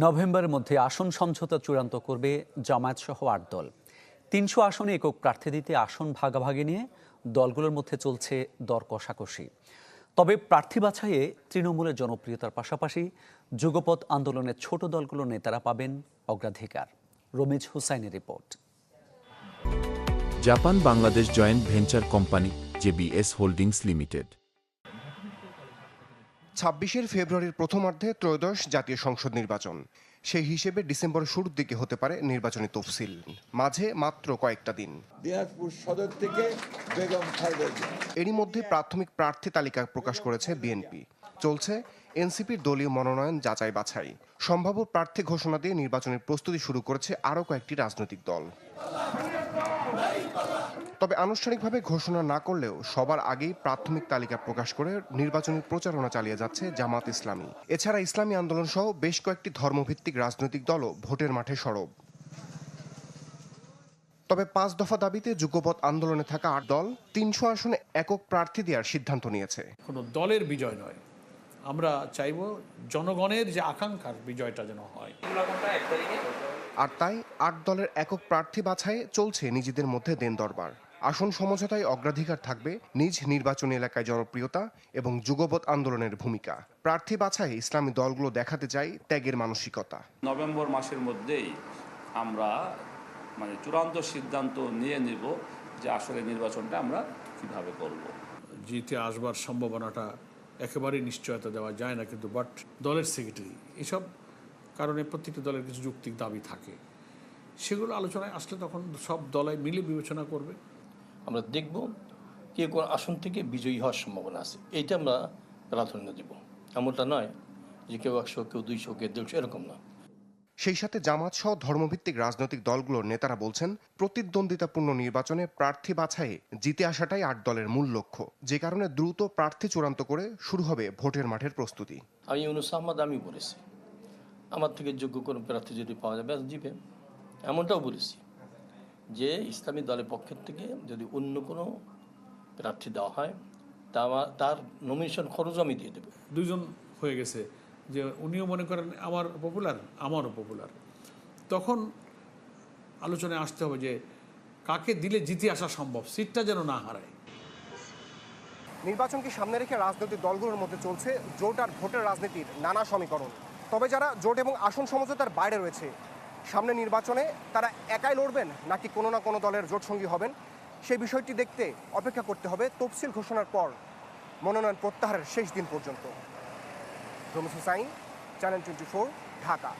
নভেম্বরের মধ্যে আসন সমঝোতা চূড়ান্ত করবে জামায়াত সহ আট দল। তিনশো আসনে একক প্রার্থী দিতে আসন ভাগাভাগি নিয়ে দলগুলোর মধ্যে চলছে দর কষাকষি। তবে প্রার্থী বাছাইয়ে তৃণমূলের জনপ্রিয়তার পাশাপাশি যুগপৎ আন্দোলনের ছোট দলগুলোর নেতারা পাবেন অগ্রাধিকার। রমিজ হুসাইনের report. Japan Bangladesh joint venture company, JBS holdings limited. ছাব্বিশের ফেব্রুয়ারির প্রথমার্ধে ত্রয়োদশ জাতীয় সংসদ নির্বাচন। সেই হিসেবে ডিসেম্বরের শুরুর দিকে হতে পারে নির্বাচনী তফসিল। মাঝে মাত্র কয়েকটা দিন। দিনাজপুর সদর থেকে বেগম এরই মধ্যে প্রাথমিক প্রার্থী তালিকা প্রকাশ করেছে বিএনপি। চলছে এনসিপির দলীয় মনোনয়ন যাচাই বাছাই সম্ভাব্য প্রার্থী ঘোষণা দিয়ে নির্বাচনের প্রস্তুতি শুরু করেছে আরও কয়েকটি রাজনৈতিক দল। তবে আনুষ্ঠানিকভাবে ঘোষণা না করলেও সবার আগেই প্রাথমিক তালিকা প্রকাশ করে নির্বাচনী প্রচারণা চালিয়ে যাচ্ছে জামাত ইসলামী। এছাড়া ইসলামী আন্দোলন সহ বেশ কয়েকটি ধর্মভিত্তিক রাজনৈতিক দলও ভোটের মাঠে সরব। তবে পাঁচ দফা দাবিতে যুগপৎ আন্দোলনে থাকা আট দল তিনশো আসনে একক প্রার্থী দেওয়ার সিদ্ধান্ত নিয়েছে। কোনো দলের বিজয় নয়। আমরা চাইব জনগণের যে আকাঙ্ক্ষার বিজয়টা যেন হয়। আর তাই আট দলের একক প্রার্থী বাছাইয়ে চলছে নিজেদের মধ্যে দেন দরবার। আসন সমঝোতায় অগ্রাধিকার থাকবে নিজ নির্বাচনী এলাকায় জনপ্রিয়তা এবং যুগপৎ আন্দোলনের ভূমিকা। প্রার্থী বাছাই ইসলামী দলগুলো দেখাতে চায় ত্যাগের মানসিকতা। নভেম্বর মাসের মধ্যেই আমরা মানে চূড়ান্ত সিদ্ধান্ত নিয়ে নিব যে আসলে নির্বাচনটা আমরা কীভাবে করব। জিতে আসবার সম্ভাবনাটা একেবারেই নিশ্চয়তা দেওয়া যায় না কিন্তু বাট দলের সেক্রেটারি এসব কারণে প্রত্যেকটি দলের কিছু যৌক্তিক দাবি থাকে। সেগুলো আলোচনায় আসলে তখন সব দলে মিলে বিবেচনা করবে। আমরা দেখব কে কোন আসন থেকে বিজয়ী হওয়ার সম্ভাবনা আছে। এইটা আমরা প্রাধান্য দেব। এমনটা নয় যে কেউ একশো কেউ দুইশো কেউ দেড়শো এরকম না। সেই সাথে জামাত সহ ধর্মভিত্তিক রাজনৈতিক দলগুলোর নেতারা বলছেন প্রতিদ্বন্দ্বিতাপূর্ণ নির্বাচনে প্রার্থী বাছাইয়ে জিতে আসাটাই আট দলের মূল লক্ষ্য। যে কারণে দ্রুত প্রার্থী চূড়ান্ত করে শুরু হবে ভোটের মাঠের প্রস্তুতি। আমি ইউনুস আহমদ আমি বলেছি আমার থেকে যোগ্য কোনো প্রার্থী যদি পাওয়া যাবে দিবে এমনটাও বলেছি। যে ইসলামী দলের পক্ষের থেকে যদি অন্য কোনো প্রার্থী দেওয়া হয় তা তার নমিনেশন খরচ আমি দিয়ে দেবো। দুজন হয়ে গেছে। যে উনিও মনে করেন আমার পপুলার আমারও পপুলার তখন আলোচনায় আসতে হবে যে কাকে দিলে জিতে আসা সম্ভব সিটটা যেন না হারায়। নির্বাচনকে সামনে রেখে রাজনৈতিক দলগুলোর মধ্যে চলছে জোট আর ভোটের রাজনীতির নানা সমীকরণ। তবে যারা জোট এবং আসন সমঝোতার বাইরে রয়েছে সামনে নির্বাচনে তারা একাই লড়বেন নাকি কোনো না কোনো দলের জোটসঙ্গী হবেন? সেই বিষয়টি দেখতে অপেক্ষা করতে হবে তফসিল ঘোষণার পর মনোনয়ন প্রত্যাহারের শেষ দিন পর্যন্ত। Hussain channel twenty Dhaka.